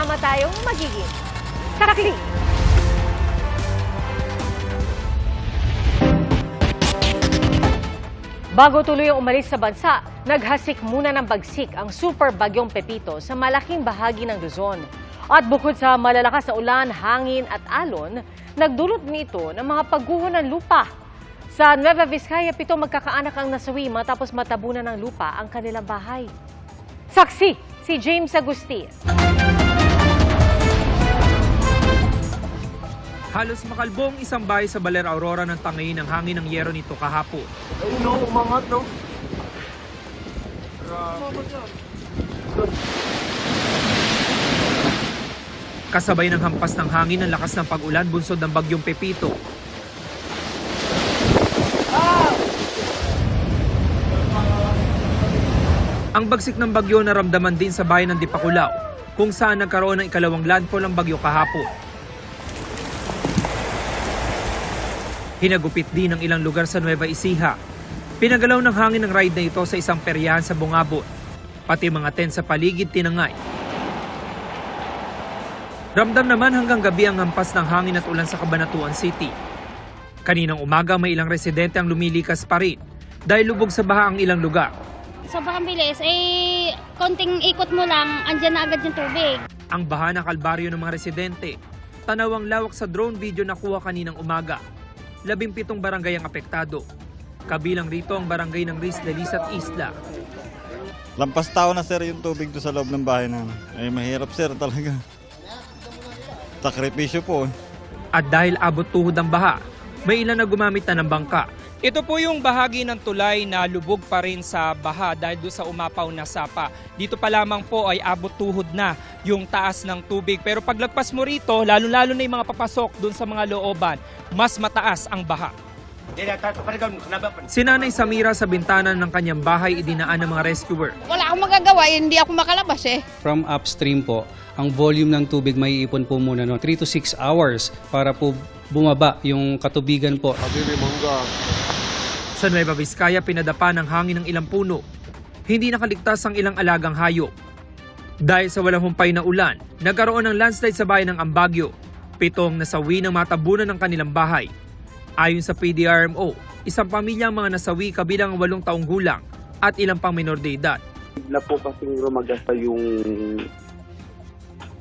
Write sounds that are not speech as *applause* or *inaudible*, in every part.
sama-sama tayong magiging saksi. Bago tuloy ang umalis sa bansa, naghasik muna ng bagsik ang super bagyong Pepito sa malaking bahagi ng Luzon. At bukod sa malalakas na ulan, hangin at alon, nagdulot nito ng mga pagguho ng lupa. Sa Nueva Vizcaya, pito magkakaanak ang nasawi matapos matabunan ng lupa ang kanilang bahay. Saksi, si James Agustin. Halos makalbong isang bahay sa Baler Aurora ng tangayin ng hangin ng yero nito kahapon. Ayun no, umangat no. Kasabay ng hampas ng hangin ang lakas ng pag-ulan bunsod ng bagyong Pepito. Ang bagsik ng bagyo naramdaman din sa bayan ng Dipakulaw, kung saan nagkaroon ng ikalawang landfall ang bagyo kahapon. Hinagupit din ng ilang lugar sa Nueva Ecija. Pinagalaw ng hangin ng ride na ito sa isang peryahan sa Bungabon. Pati mga tent sa paligid tinangay. Ramdam naman hanggang gabi ang hampas ng hangin at ulan sa Cabanatuan City. Kaninang umaga may ilang residente ang lumilikas pa rin dahil lubog sa baha ang ilang lugar. sobrang bilis, eh, konting ikot mo lang, andyan na agad yung tubig. Ang baha na kalbaryo ng mga residente. Tanaw ang lawak sa drone video na kuha kaninang umaga. Labing pitong barangay ang apektado. Kabilang rito ang barangay ng Riz de Lis at Isla. Lampas tao na sir yung tubig doon sa loob ng bahay namin. Ay mahirap sir talaga. Sakripisyo po eh. At dahil abot tuhod ang baha, may ilan na gumamit na ng bangka. Ito po yung bahagi ng tulay na lubog pa rin sa baha dahil doon sa umapaw na sapa. Dito pa lamang po ay abot tuhod na yung taas ng tubig. Pero paglagpas mo rito, lalo-lalo na yung mga papasok doon sa mga looban, mas mataas ang baha. Si Nanay Samira sa bintana ng kanyang bahay idinaan ng mga rescuer. Wala akong magagawa, eh, hindi ako makalabas eh. From upstream po, ang volume ng tubig may ipon po muna no 3 to 6 hours para po bumaba yung katubigan po. Sa Nueva Vizcaya, pinadapa ng hangin ng ilang puno. Hindi nakaligtas ang ilang alagang hayop. Dahil sa walang humpay na ulan, nagkaroon ng landslide sa bayan ng Ambagyo. Pitong nasawi ng matabunan ng kanilang bahay. Ayon sa PDRMO, isang pamilya ang mga nasawi kabilang ang walong taong gulang at ilang pang minor de edad. Bigla po kasing rumagasa yung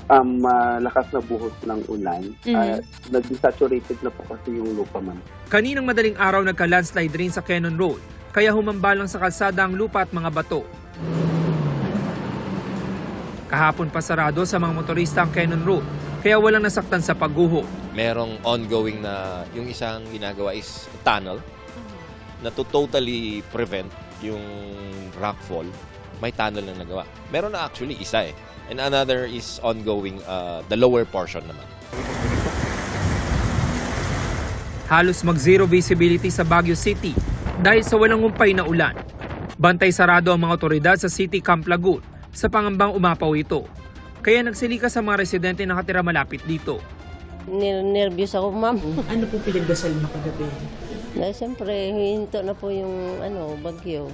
um, malakas na buhos ng ulan. Uh, nag-desaturated na po kasi yung lupa man. Kaninang madaling araw nagka-landslide rin sa Cannon Road, kaya humambalang sa kalsada ang lupa at mga bato. Kahapon pa sarado sa mga motorista ang Cannon Road, kaya walang nasaktan sa pagguho. merong ongoing na yung isang ginagawa is tunnel na to totally prevent yung rockfall. May tunnel na nagawa. Meron na actually isa eh. And another is ongoing uh, the lower portion naman. Halos mag-zero visibility sa Baguio City dahil sa walang humpay na ulan. Bantay sarado ang mga otoridad sa City Camp Lagun sa pangambang umapaw ito. Kaya nagsilika sa mga residente na nakatira malapit dito. Ner- nervyos ako, ma'am. *laughs* Ano po pinagdasal mo kagabi? Na siyempre, hinto na po yung ano, bagyo.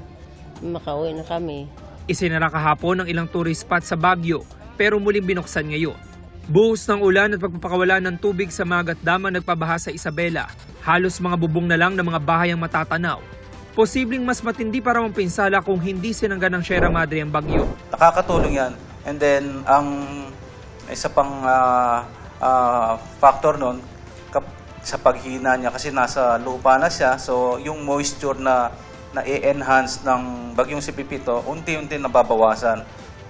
Makauwi na kami. Isinara kahapon ang ilang tourist spot sa Baguio pero muling binuksan ngayon. Buhos ng ulan at pagpapakawala ng tubig sa mga gatdama nagpabaha sa Isabela. Halos mga bubong na lang ng mga bahay ang matatanaw. Posibleng mas matindi para ang pinsala kung hindi sinangga ng Sierra Madre ang bagyo. nakakatulong yan. And then, ang isa pang ah, ah, factor nun, sa paghina niya kasi nasa lupa na siya, so yung moisture na na enhance ng bagyong si Pipito, unti-unti nababawasan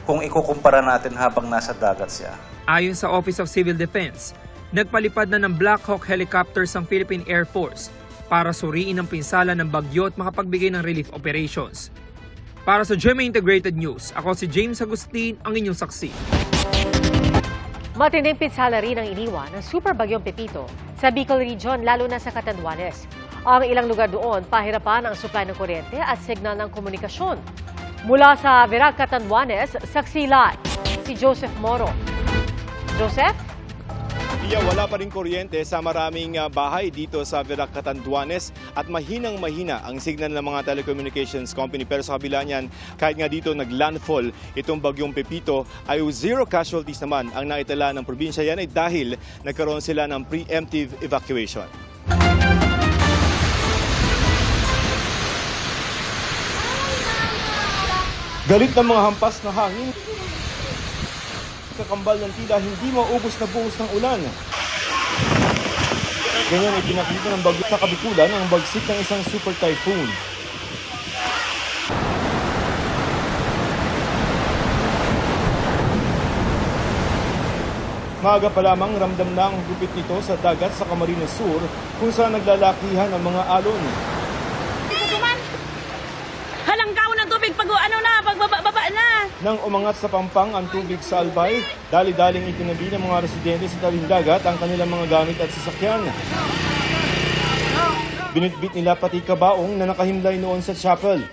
kung ikukumpara natin habang nasa dagat siya. Ayon sa Office of Civil Defense, nagpalipad na ng Black Hawk helicopters ang Philippine Air Force para suriin ang pinsala ng bagyo at makapagbigay ng relief operations. Para sa GMA Integrated News, ako si James Agustin, ang inyong saksi. Matinding pinsala rin ang iniwan ng super bagyong Pepito sa Bicol Region lalo na sa Catanduanes. Ang ilang lugar doon pahirapan ang supply ng kuryente at signal ng komunikasyon. Mula sa Verac, Catanduanes, saksi live si Joseph Moro. Joseph? Pia, wala pa rin kuryente sa maraming ah, bahay dito sa Verac Catanduanes at mahinang mahina ang signal ng mga telecommunications company. Pero sa kabila niyan, kahit nga dito naglandfall itong bagyong Pepito, ay zero casualties naman ang naitala ng probinsya. Yan ay dahil nagkaroon sila ng preemptive evacuation. Galit ng mga hampas na hangin, kakambal ng tila hindi maubos na buhos ng ulan. Ganyan ay pinakita ng bagyo sa kabikulan ang bagsik ng isang super typhoon. Maaga pa lamang ramdam na ang gupit nito sa dagat sa Camarines Sur kung saan naglalakihan ang mga alon. Halanggaw ng tubig pag ano na, pagbaba na. Nang umangat sa pampang ang tubig sa Albay, dali-daling itinabi ng mga residente sa tabing ang kanilang mga gamit at sasakyan. Binitbit nila pati kabaong na nakahimlay noon sa chapel.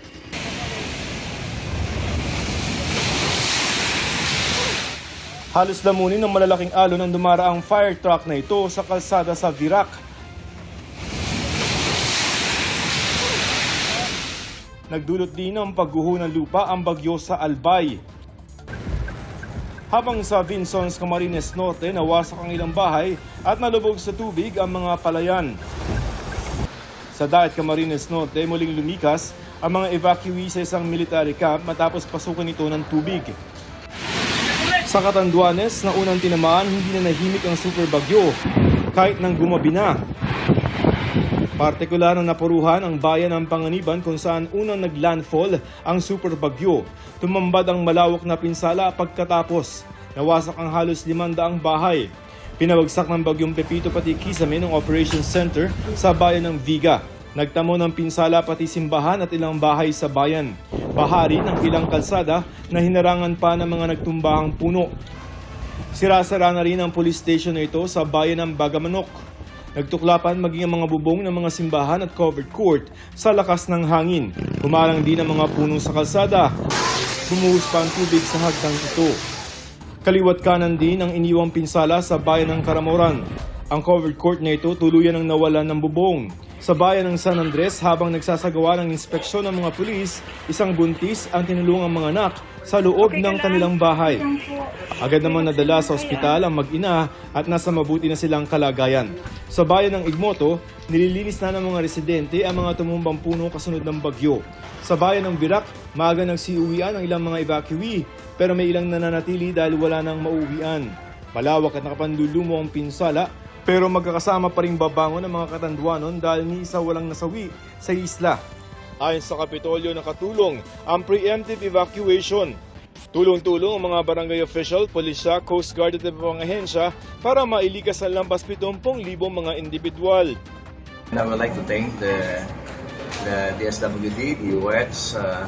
Halos lamunin ng malalaking alon ang dumaraang fire truck na ito sa kalsada sa Virac. Nagdulot din ng pagguho ng lupa ang bagyo sa Albay. Habang sa Vinsons, Camarines Norte, nawasak ang ilang bahay at nalubog sa tubig ang mga palayan. Sa Daet, Camarines Norte, muling lumikas ang mga evacuee sa isang military camp matapos pasukan ito ng tubig. Sa Catanduanes, na unang tinamaan, hindi na nahimik ang super bagyo kahit nang gumabi na. Partikular na napuruhan ang bayan ng Panganiban kung saan unang naglandfall ang super bagyo. Tumambad ang malawak na pinsala pagkatapos. Nawasak ang halos limandaang bahay. Pinabagsak ng bagyong Pepito pati kisame ng Operations Center sa bayan ng Viga. Nagtamo ng pinsala pati simbahan at ilang bahay sa bayan. Bahari ng ilang kalsada na hinarangan pa ng mga nagtumbahang puno. Sirasara na rin ang police station na ito sa bayan ng Bagamanok. Nagtuklapan maging ang mga bubong ng mga simbahan at covered court sa lakas ng hangin. Humarang din ang mga puno sa kalsada. Bumuhos pa ang tubig sa hagdang ito. Kaliwat kanan din ang iniwang pinsala sa bayan ng Karamoran. Ang covered court na ito tuluyan ang nawalan ng bubong. Sa bayan ng San Andres, habang nagsasagawa ng inspeksyon ng mga pulis, isang buntis ang tinulungang mga anak sa loob ng kanilang bahay. Agad naman nadala sa ospital ang mag-ina at nasa mabuti na silang kalagayan. Sa bayan ng Igmoto, nililinis na ng mga residente ang mga tumumbang puno kasunod ng bagyo. Sa bayan ng Virac, maaga nagsiuwian ang ilang mga evacuee pero may ilang nananatili dahil wala nang mauwian. Malawak at nakapandulumo ang pinsala pero magkakasama pa rin babangon ng mga katanduanon dahil ni isa walang nasawi sa isla. Ayon sa Kapitolyo nakatulong ang preemptive evacuation. Tulong-tulong ang mga barangay official, pulisya, Coast Guard at iba pang ahensya para mailikas ang lampas 70,000 mga individual. And I would like to thank the the DSWD, the UX, uh,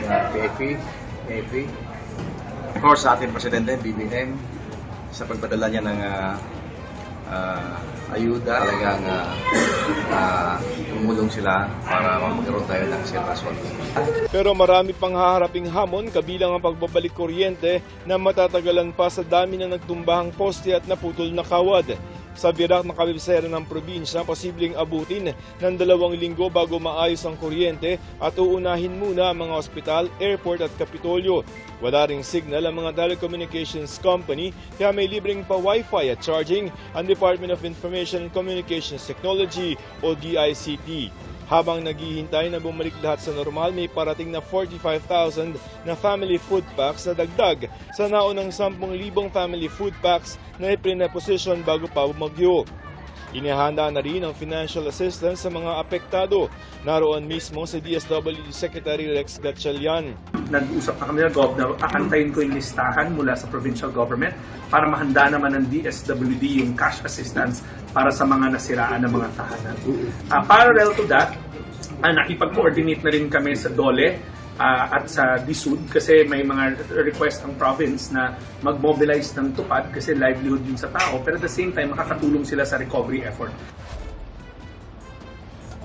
the PAP, PAP, of course sa ating Presidente, BBM, sa pagpadala niya ng uh, uh, ayuda. Talagang uh, uh, tumulong sila para magkaroon tayo ng sirasyon. Pero marami pang haharaping hamon kabilang ang pagbabalik kuryente na matatagalan pa sa dami ng nagtumbahang poste at naputol na kawad. Sa birak ng kabibisera ng probinsya, posibleng abutin ng dalawang linggo bago maayos ang kuryente at uunahin muna ang mga ospital, airport at kapitolyo. Wala ring signal ang mga telecommunications company kaya may libreng pa wifi at charging ang Department of Information and Communications Technology o DICT. Habang naghihintay na bumalik lahat sa normal, may parating na 45,000 na family food packs na dagdag sa naunang 10,000 family food packs na ipineposisyon bago pa bumagyo. Inihanda na rin ang financial assistance sa mga apektado. Naroon mismo si DSWD Secretary Rex Gatchalian. nag-usap na kami na governor, aantayin ko yung listahan mula sa provincial government para mahanda naman ng DSWD yung cash assistance para sa mga nasiraan ng mga tahanan. Ah, parallel to that, ah, nakipag-coordinate na rin kami sa DOLE ah, at sa DSUD kasi may mga request ang province na mag-mobilize ng tupad kasi livelihood yun sa tao pero at the same time makakatulong sila sa recovery effort.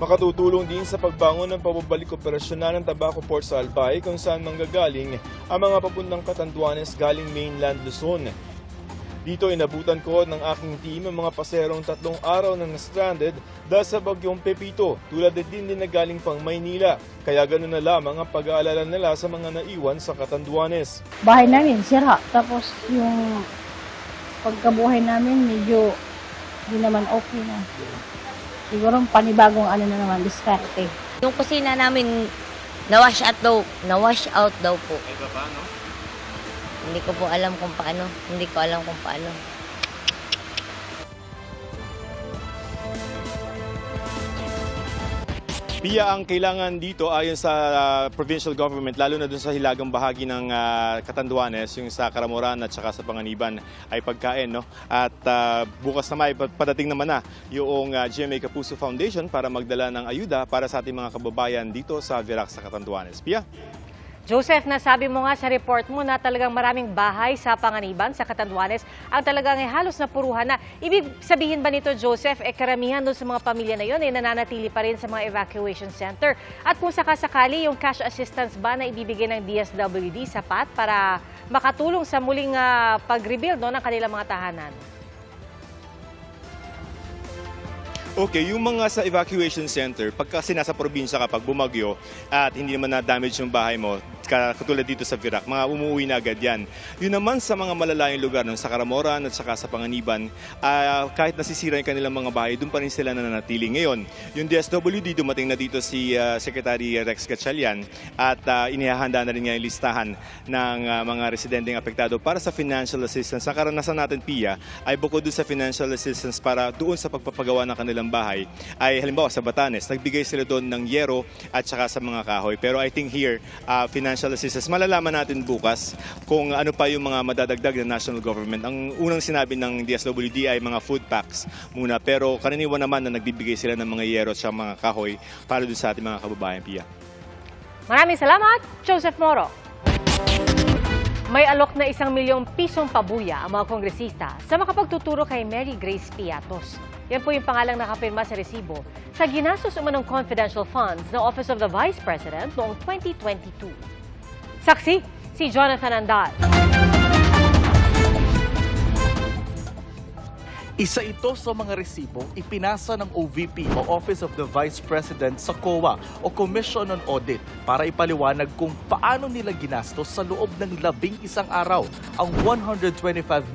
Makatutulong din sa pagbangon ng pababalik operasyonan ng Tabaco Port sa Albay kung saan manggagaling ang mga papuntang Katanduanes galing mainland Luzon. Dito inabutan ko ng aking team ang mga paserong tatlong araw na na-stranded dahil sa bagyong Pepito tulad din din na galing pang Maynila. Kaya ganoon na lamang ang pag-aalala nila sa mga naiwan sa Catanduanes. bahay namin sira. Tapos yung pagkabuhay namin medyo di naman okay na. Siguro panibagong ano na naman, diskarte. Yung kusina namin, na-wash out daw, na-wash out daw po. Hindi ko po alam kung paano. Hindi ko alam kung paano. Pia ang kailangan dito ayon sa ah, provincial government, lalo na dun sa hilagang bahagi ng ah, Catanduanes, yung sa Karamoran at saka sa Panganiban, ay pagkain. No? At ah, bukas na may padating naman na yung ah, GMA Kapuso Foundation para magdala ng ayuda para sa ating mga kababayan dito sa Virac sa Catanduanes. Pia? Joseph, nasabi mo nga sa report mo na talagang maraming bahay sa Panganiban, sa Catanduanes, ang talagang eh, halos napuruhan na. Ibig sabihin ba nito, Joseph, eh karamihan doon sa mga pamilya na yun eh nananatili pa rin sa mga evacuation center? At kung sakasakali, yung cash assistance ba na ibibigay ng DSWD sapat para makatulong sa muling ah, pag-rebuild no, ng kanilang mga tahanan? Okay, yung mga sa evacuation center, pagka nasa probinsya ka pag bumagyo at hindi naman na-damage yung bahay mo, katulad dito sa Virac, mga umuwi na agad yan. Yun naman sa mga malalayong lugar, no, sa Karamoran at saka sa Panganiban, ah, kahit nasisira yung kanilang mga bahay, doon pa rin sila nananatili. Ngayon, yung DSWD, dumating na dito si ah, Secretary Rex Gatchalian at ah, inihahanda na rin nga yung listahan ng ah, mga residenteng apektado para sa financial assistance. Ang karanasan natin, Pia, ay bukod doon sa financial assistance para doon sa pagpapagawa ng kanilang bahay, ay halimbawa sa Batanes, nagbigay sila doon ng yero at saka sa mga kahoy. Pero I think here, ah, financial assistance, malalaman natin bukas kung ano pa yung mga madadagdag ng national government. Ang unang sinabi ng DSWD ay mga food packs muna. Pero karaniwan naman na nagbibigay sila ng mga yero at mga kahoy para doon sa ating mga kababayan, Pia. Maraming salamat, Joseph Moro. May alok na isang milyong pisong pabuya ang mga kongresista sa makapagtuturo kay Mary Grace Piatos. Yan po yung pangalang nakapirma sa resibo sa ginastos umanong confidential funds ng Office of the Vice President noong 2022. Saksi, si Jonathan Andal. Isa ito sa mga resibong ipinasa ng OVP o Office of the Vice President sa COA o Commission on Audit para ipaliwanag kung paano nila ginastos sa loob ng labing isang araw ang 125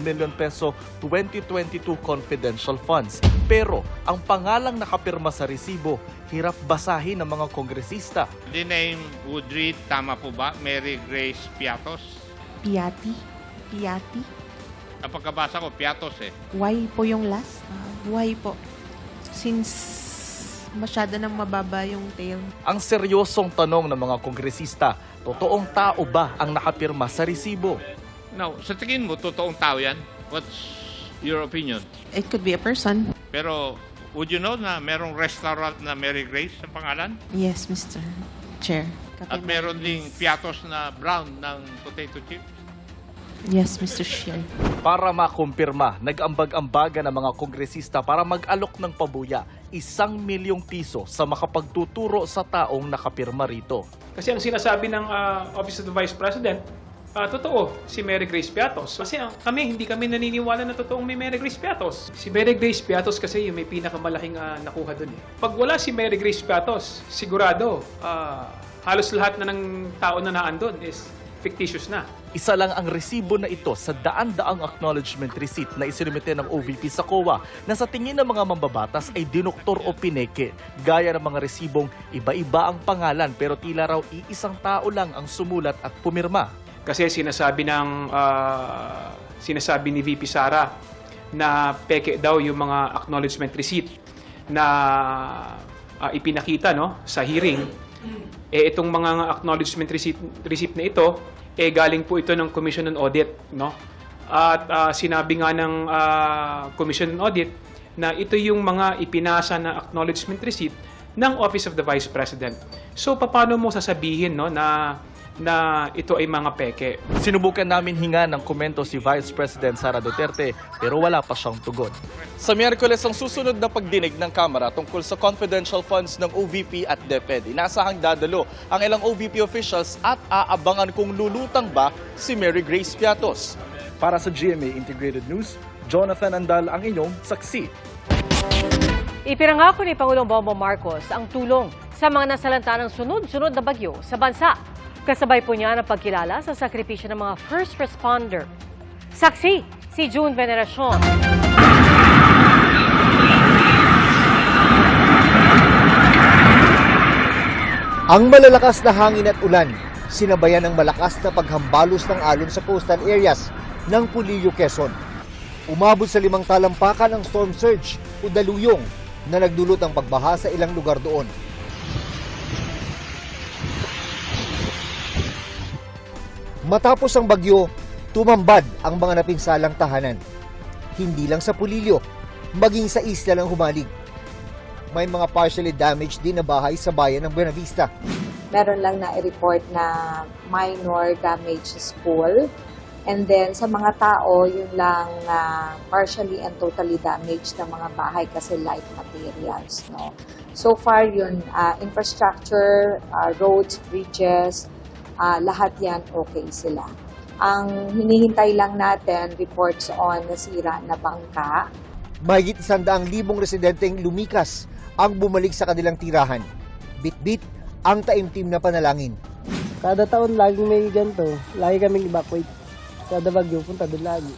million peso 2022 confidential funds. Pero ang pangalang nakapirma sa resibo, hirap basahin ng mga kongresista. The name would read, tama po ba, Mary Grace Piatos? Piati? Piati? Ang pagkabasa ko, Piatos eh. Why po yung last? Ah, why po? Since masyado nang mababa yung tail. Ang seryosong tanong ng mga kongresista, totoong tao ba ang nakapirma sa resibo? Now, sa tingin mo, totoong tao yan? What's your opinion? It could be a person. Pero, would you know na merong restaurant na Mary Grace ang pangalan? Yes, Mr. Chair. At meron ding Piatos na brown ng potato chips? Yes, Mr. Chair. Para makumpirma, nag-ambag-ambaga ng mga kongresista para mag-alok ng pabuya isang milyong piso sa makapagtuturo sa taong nakapirma rito. Kasi ang sinasabi ng ah, Office of the Vice President, ah, totoo, si Mary Grace Piatos. Kasi ang, kami, hindi kami naniniwala na totoong may Mary Grace Piatos. Si Mary Grace Piatos kasi yung may pinakamalaking ah, nakuha dun. Eh. Pag wala si Mary Grace Piatos, sigurado, ah, halos lahat na ng tao na naandun is fictitious na. Isa lang ang resibo na ito sa daan-daang acknowledgement receipt na isinumite ng OVP sa COA na sa tingin ng mga mambabatas ay dinoktor o pineke. Gaya ng mga resibong iba-iba ang pangalan pero tila raw iisang tao lang ang sumulat at pumirma. Kasi sinasabi ng ah, sinasabi ni VP Sara na peke daw yung mga acknowledgement receipt na ah, ipinakita no sa hearing. Eh itong mga acknowledgement receipt, receipt na ito eh galing po ito ng Commission on Audit no. At ah, sinabi nga ng ah, Commission on Audit na ito yung mga ipinasa na acknowledgement receipt ng Office of the Vice President. So paano mo sasabihin no na na ito ay mga peke. Sinubukan namin hinga ng komento si Vice President Sara Duterte pero wala pa siyang tugon. Sa Miyerkules ang susunod na pagdinig ng Kamara tungkol sa confidential funds ng OVP at DepEd. Inasahang dadalo ang ilang OVP officials at aabangan kung lulutang ba si Mary Grace Piatos. Para sa GMA Integrated News, Jonathan Andal ang inyong saksi. Ipinangako ni Pangulong Bongbong Marcos ang tulong sa mga nasalanta ng sunod-sunod na bagyo sa bansa. Kasabay po niya ang pagkilala sa sakripisyo ng mga first responder. Saksi, si June Veneracion. Ang malalakas na hangin at ulan, sinabayan ng malakas na paghambalos ng alon sa coastal areas ng Pulillo, Quezon. Umabot sa limang talampakan ang storm surge o daluyong na nagdulot ng pagbaha sa ilang lugar doon. Matapos ang bagyo, tumambad ang mga napinsalang tahanan. Hindi lang sa Pulillo, maging sa isla ng Humalig. May mga partially damaged din na bahay sa bayan ng Buenavista. meron lang na i-report na minor damage school. And then sa mga tao, yun lang na partially and totally damaged na mga bahay kasi light materials. No? So far yun, ah, infrastructure, ah, roads, bridges, ah, lahat yan okay sila. Ang hinihintay lang natin, reports on nasira na bangka. Mahigit isandaang libong residenteng lumikas ang bumalik sa kanilang tirahan. Bit-bit ang taimtim na panalangin. Kada taon laging may ganito. Lagi kaming evacuate. Kada bagyo, punta doon lagi.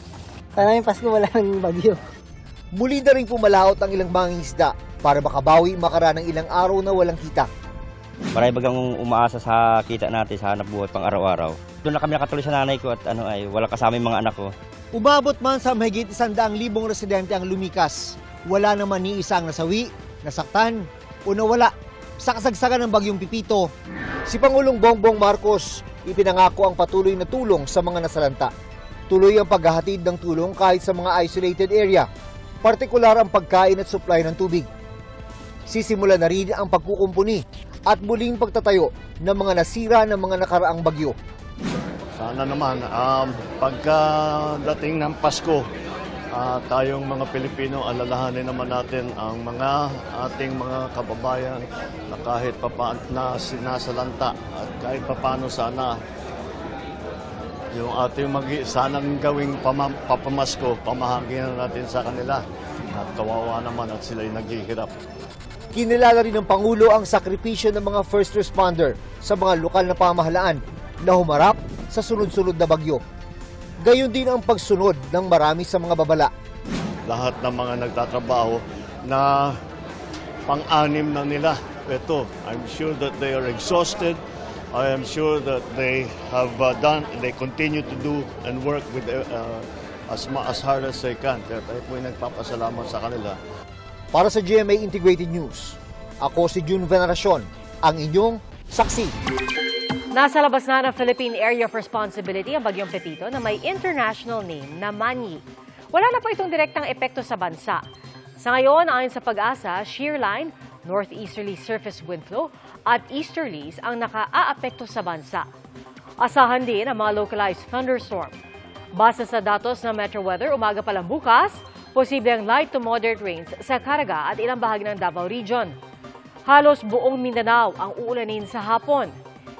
Sana yung Pasko wala nang bagyo. Muli na rin pumalaot ang ilang mangingisda para makabawi makaraan ng ilang araw na walang kita. Marami bagang umaasa sa kita natin sa hanap buhay pang araw-araw. Doon na kami nakatuloy sa nanay ko at ano ay wala kasama yung mga anak ko. Umabot man sa mahigit isandaang libong residente ang lumikas. Wala naman ni isang nasawi, nasaktan o nawala sa kasagsagan ng bagyong Pipito. Si Pangulong Bongbong Marcos ipinangako ang patuloy na tulong sa mga nasalanta. Tuloy ang paghahatid ng tulong kahit sa mga isolated area, partikular ang pagkain at supply ng tubig. Sisimula na rin ang pagkukumpuni at muling pagtatayo ng mga nasira ng mga nakaraang bagyo. Sana naman, um, pagkadating ng Pasko, ah, tayong mga Pilipino, alalahanin naman natin ang mga ating mga kababayan na kahit papa na sinasalanta at kahit papano sana yung ating mag sanang gawing pama, papamasko, pamahaginan natin sa kanila. At kawawa naman at sila'y naghihirap. Kinilala rin ng Pangulo ang sakripisyo ng mga first responder sa mga lokal na pamahalaan na humarap sa sunod-sunod na bagyo. Gayon din ang pagsunod ng marami sa mga babala. lahat ng mga nagtatrabaho na pang-anim na nila. Ito, I'm sure that they are exhausted. I am sure that they have uh, done, they continue to do and work with uh, as, as hard as they can. Kaya tayo po ay nagpapasalamat sa kanila. Para sa GMA Integrated News, ako si June Veneracion, ang inyong saksi. Nasa labas na ng Philippine Area of Responsibility ang bagyong Pepito na may international name na Manyi. Wala na pa itong direktang epekto sa bansa. Sa ngayon, ayon sa pag-asa, shear line, northeasterly surface wind flow at easterlies ang naka-aapekto sa bansa. Asahan din ang mga localized thunderstorm. Base sa datos ng Metro Weather, umaga pa lang bukas, posible ang light to moderate rains sa Caraga at ilang bahagi ng Davao Region. Halos buong Mindanao ang uulanin sa hapon.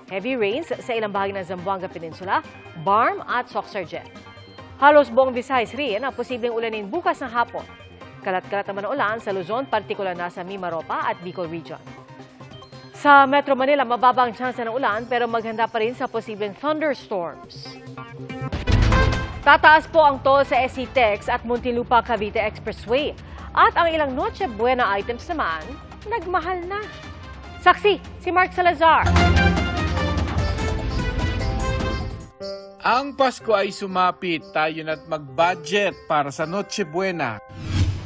Heavy rains sa ilang bahagi ng Zamboanga Peninsula, Barm at Soxargen. Halos buong Visayas rin ang posibleng ulanin bukas ng hapon. Kalat-kalat naman ang ulan sa Luzon, partikular na sa Mimaropa at Bicol Region. Sa Metro Manila, mababa ang tsansa ulan pero maghanda pa rin sa posibleng thunderstorms. Tataas po ang toll sa SC Tex at Muntinlupa Cavite Expressway. At ang ilang Noche Buena items naman, nagmahal na. Saksi, si Mark Salazar. Ang Pasko ay sumapit, tayo na't mag-budget para sa Noche Buena.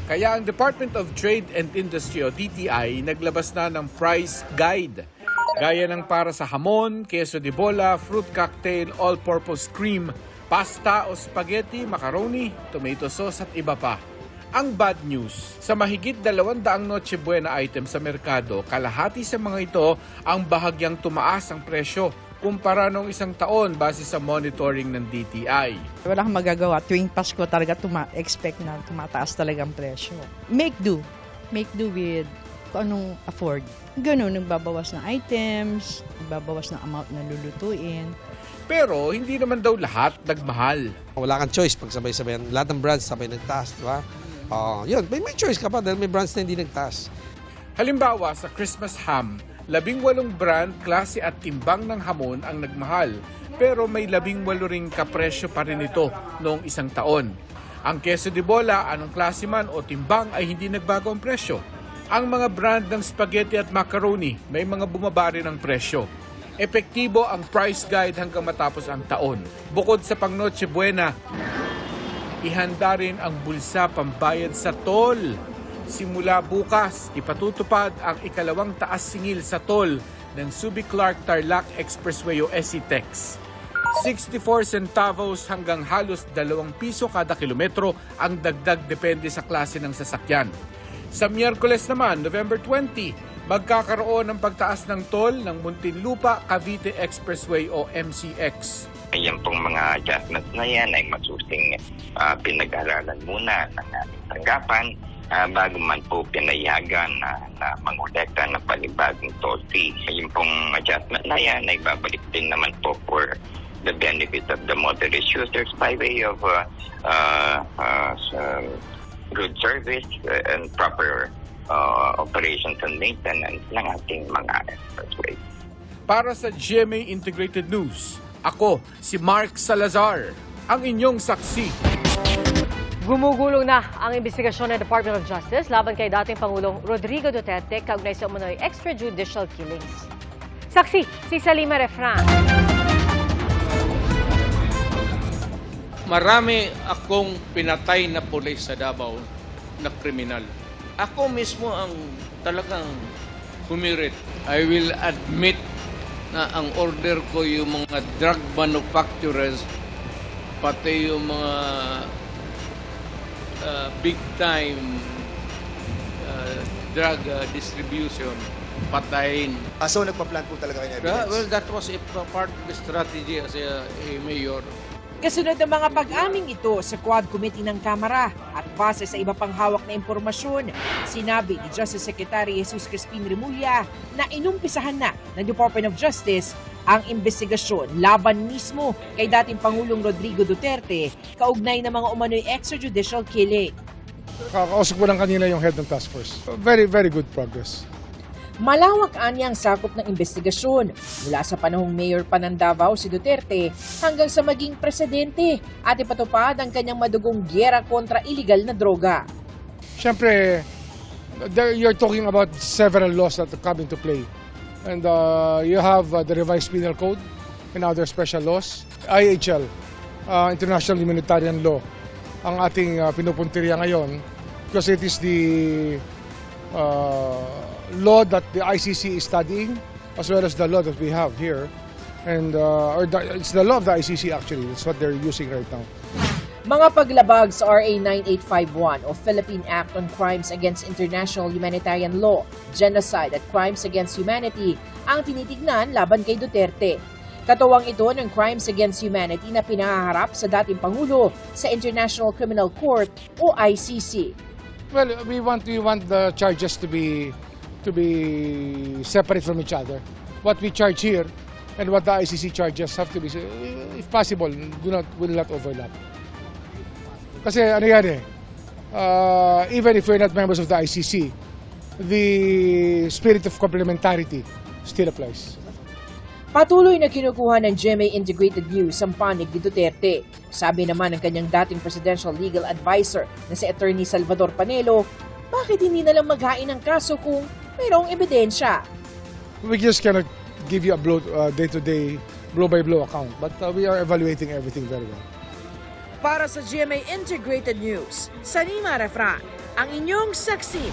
Kaya ang Department of Trade and Industry o DTI naglabas na ng price guide. Gaya ng para sa hamon, queso de bola, fruit cocktail, all-purpose cream, pasta o spaghetti, macaroni, tomato sauce at iba pa. Ang bad news, sa mahigit 200 Noche Buena items sa merkado, kalahati sa mga ito ang bahagyang tumaas ang presyo kumpara nung isang taon base sa monitoring ng DTI. Wala kang magagawa. Tuwing Pasko talaga tuma- expect na tumataas talaga ang presyo. Make do. Make do with kung anong afford. Ganun, nagbabawas ng items, nagbabawas ng amount na lulutuin. Pero hindi naman daw lahat nagmahal. Wala kang choice pag sabay-sabay. Lahat ng brands sabay nagtaas, di ba? Oo, yun. May, may choice ka pa dahil may brands na hindi nagtaas. Halimbawa, sa Christmas ham, labing walong brand, klase at timbang ng hamon ang nagmahal. Pero may labing walo ring kapresyo pa rin ito noong isang taon. Ang queso de bola, anong klase man o timbang ay hindi nagbago ang presyo. Ang mga brand ng spaghetti at macaroni, may mga bumaba rin presyo. Epektibo ang price guide hanggang matapos ang taon. Bukod sa pang Noche Buena, ihanda rin ang bulsa pambayad sa toll. Simula bukas, ipatutupad ang ikalawang taas singil sa toll ng Subic Clark Tarlac Expressway o SCTEX. 64 centavos hanggang halos 2 piso kada kilometro ang dagdag depende sa klase ng sasakyan. Sa Miyerkules naman, November 20, magkakaroon ng pagtaas ng toll ng Muntinlupa Cavite Expressway o MCX. Yan pong mga adjustments na yan ay masusing ah, pinag-aralan muna ng ating tanggapan ah, bago man po pinayagan na, na mangolekta ng panibagong toll fee. Yung pong adjustment na yan ay babalik din naman po for the benefit of the motorist users by way of uh, uh, uh, good service uh, and proper uh, operations and maintenance ng ating mga expressways. Para sa GMA Integrated News, ako si Mark Salazar, ang inyong saksi. Gumugulong na ang investigasyon ng Department of Justice laban kay dating Pangulong Rodrigo Duterte kaugnay sa umano'y extrajudicial killings. Saksi, si Salima Refran. Marami akong pinatay na pulis sa Davao na kriminal. Ako mismo ang talagang humirit. I will admit na ang order ko yung mga drug manufacturers pati yung mga uh, big time uh, drug uh, distribution patayin. Ah, so nagpa-plan po talaga kayo ng evidence? well, that was a part of the strategy as a, a mayor. Kasunod ng mga pag-aming ito sa Quad Committee ng Kamara at base sa iba pang hawak na impormasyon, sinabi ni Justice Secretary Jesus Crispin Remulla na inumpisahan na ng Department of Justice ang investigasyon laban mismo kay dating Pangulong Rodrigo Duterte kaugnay ng mga umano'y extrajudicial killing. Kakausap ko lang kanina yung head ng task force. Very, very good progress. Malawak anya ang sakop ng investigasyon mula sa panahong mayor pa ng Davao si Duterte hanggang sa maging presidente at ipatupad ang kanyang madugong gyera kontra illegal na droga. Siyempre, you're talking about several laws that come into play. And uh, you have uh, the revised penal code and other special laws. IHL, uh, International Humanitarian Law, ang ating uh, pinupuntirya ngayon because it is the uh, law that the ICC is studying as well as the law that we have here. And uh, or the, it's the law of the ICC actually. It's what they're using right now. Mga paglabag sa RA 9851 o Philippine Act on Crimes Against International Humanitarian Law, Genocide at Crimes Against Humanity ang tinitignan laban kay Duterte. Katuwang ito ng Crimes Against Humanity na pinahaharap sa dating Pangulo sa International Criminal Court o ICC. Well, we want we want the charges to be to be separate from each other. What we charge here and what the ICC charges have to be, if possible, do not will not overlap. Kasi ano yan eh, uh, even if we're not members of the ICC, the spirit of complementarity still applies. Patuloy na kinukuha ng GMA Integrated News ang panig ni Duterte. Sabi naman ng kanyang dating presidential legal advisor na si Attorney Salvador Panelo, bakit hindi nalang maghain ng kaso kung mayroong ebidensya? We just cannot give you a blow, uh, day-to-day, blow-by-blow account, but uh, we are evaluating everything very well. Para sa GMA Integrated News, Sanima Refran, ang inyong saksi.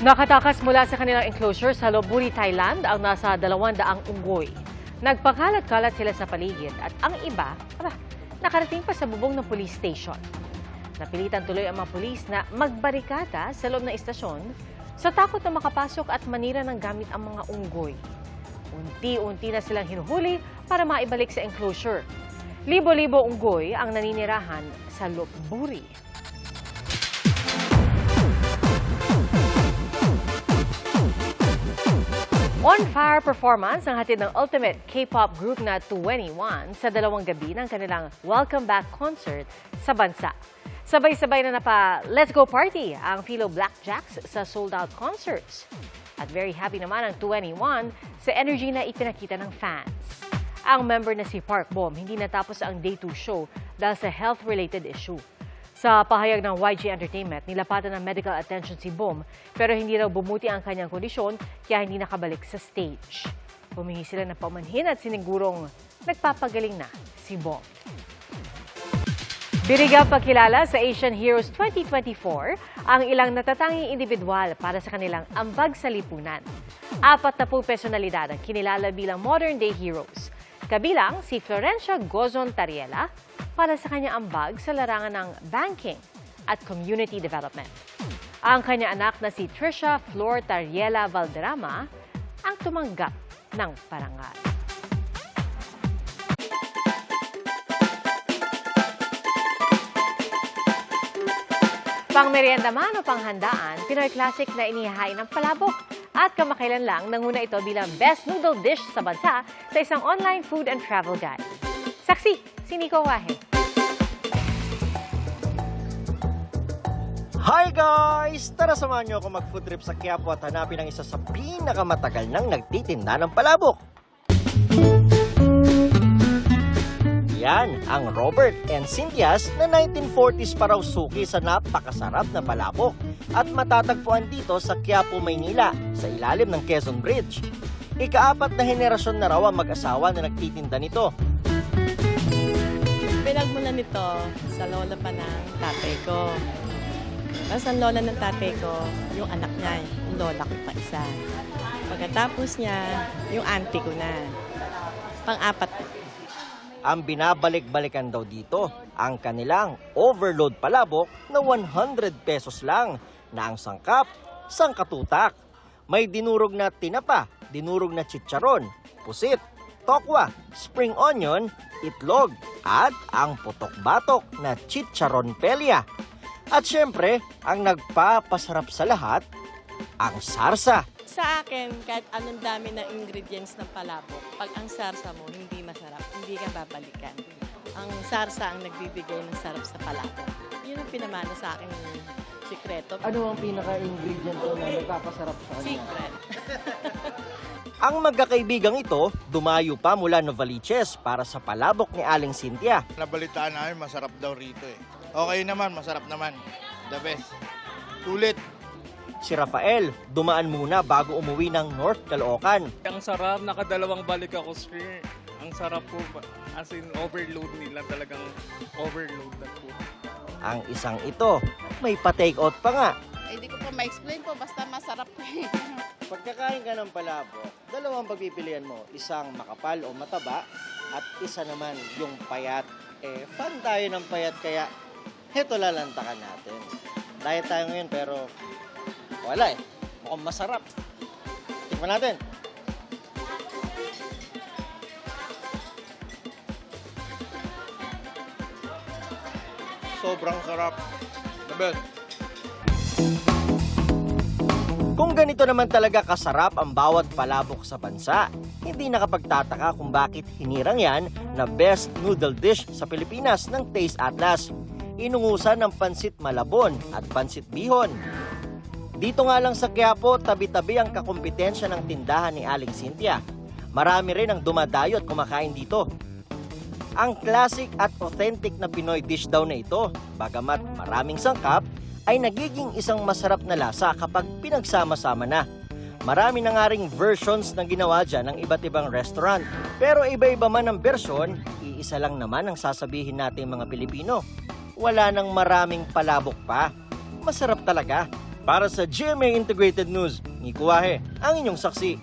Nakatakas mula sa kanilang enclosure sa Lopburi, Thailand ang nasa 200 unggoy. Nagpakalat-kalat sila sa paligid at ang iba, aba, nakarating pa sa bubong ng police station. Napilitan tuloy ang mga pulis na magbarikada sa loob ng istasyon sa takot na makapasok at manira ng gamit ang mga unggoy, unti-unti na silang hinuhuli para maibalik sa enclosure. Libo-libo unggoy ang naninirahan sa Lopburi. On Fire performance ang hatid ng ultimate K-pop group na 21 sa dalawang gabi ng kanilang Welcome Back concert sa bansa. Sabay-sabay na napa Let's Go Party ang Philo Blackjacks sa sold-out concerts. At very happy naman ang 21 sa energy na ipinakita ng fans. Ang member na si Park Bom hindi natapos ang day 2 show dahil sa health-related issue. Sa pahayag ng YG Entertainment, nilapatan ng medical attention si Bom pero hindi raw bumuti ang kanyang kondisyon kaya hindi nakabalik sa stage. Humingi sila ng paumanhin at sinigurong nagpapagaling na si Bom. Birigang pagkilala sa Asian Heroes 2024 ang ilang natatanging individual para sa kanilang ambag sa lipunan. Apat na po personalidad ang kinilala bilang modern-day heroes. Kabilang si Florencia Gozon Tariela para sa kanyang ambag sa larangan ng banking at community development. Ang kanya anak na si Trisha Flor Tariela Valderrama ang tumanggap ng parangal. Pang merienda man o panghandaan, Pinoy Classic na inihahain ng palabok. At kamakailan lang, nanguna ito bilang best noodle dish sa bansa sa isang online food and travel guide. Saksi, si Nico Wahe. Hi guys! Tara samahan niyo ako mag-food trip sa Quiapo at hanapin ang isa sa pinakamatagal nang nagtitinda ng palabok. Yan ang Robert and Cynthia's na 1940s pa raw suki sa napakasarap na palabok at matatagpuan dito sa Quiapo, Maynila sa ilalim ng Quezon Bridge. Ikaapat na henerasyon na raw ang mag-asawa na nagtitinda nito. Pinagmula nito sa lola pa ng tatay ko. Tapos ang lola ng tatay ko, yung anak niya, yung lola ko pa isa. Pagkatapos niya, yung auntie ko na. Pang-apat. Ang binabalik-balikan daw dito, ang kanilang overload palabok na 100 pesos lang na ang sangkap, sangkatutak. May dinurog na tinapa, dinurog na chicharon, pusit, tokwa, spring onion, itlog, at ang putok-batok na chicharon pelia. At syempre, ang nagpapasarap sa lahat, ang sarsa. Sa akin, kahit anong dami ng ingredients ng palabok, pag ang sarsa mo hindi masarap, hindi ka babalikan. Ang sarsa ang nagbibigay ng sarap sa palabok. Yun ang pinamana sa akin sikreto. Ano ang pinaka-ingredient doon na nagpapasarap sa kanya? Secret. *laughs* Ang magkakaibigang ito, dumayo pa mula Novaliches para sa palabok ni Aling Cynthia. Nabalitaan namin, masarap daw rito eh. Okay naman, masarap naman. The best. Ulit. Si Rafael, dumaan muna bago umuwi ng North Caloocan. Ang sarap, nakadalawang balik ako, sir. Sarap po, as in overload nila, talagang overload na po. Ang isang ito, may pa-take out pa nga. Hindi ko po ma-explain po, basta masarap po eh. *laughs* Pagkakain ka ng palabok, dalawang pagpipilian mo. Isang makapal o mataba at isa naman yung payat. Eh, fan tayo ng payat kaya heto lalantakan natin. Diet tayo ngayon pero wala eh. Mukhang masarap. Tikman natin. Sobrang sarap. The best. Kung ganito naman talaga kasarap ang bawat palabok sa bansa, hindi nakapagtataka kung bakit hinirang yan na best noodle dish sa Pilipinas ng Taste Atlas. Inungusan ng pansit malabon at pansit bihon. Dito nga lang sa Quiapo, tabi-tabi ang kakumpetensya ng tindahan ni Aling Cynthia. Marami rin ang dumadayo at kumakain dito. Ang classic at authentic na Pinoy dish daw na ito, bagamat maraming sangkap, ay nagiging isang masarap na lasa kapag pinagsama-sama na. Marami na nga ring versions na ginawa dyan ng iba't ibang restaurant. Pero iba-iba man ang version, iisa lang naman ang sasabihin natin mga Pilipino. Wala nang maraming palabok pa. Masarap talaga. Para sa GMA Integrated News, Nico Wahe, ang inyong saksi.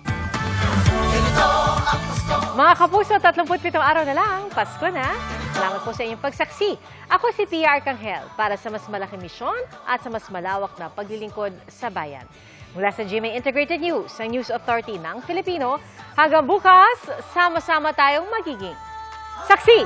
Mga kapuso, 37 araw na lang, Pasko na. Salamat po sa inyong pagsaksi. Ako si Pia Arcangel para sa mas malaking misyon at sa mas malawak na paglilingkod sa bayan. Mula sa GMA Integrated News, ang News Authority ng Filipino, hanggang bukas, sama-sama tayong magiging saksi.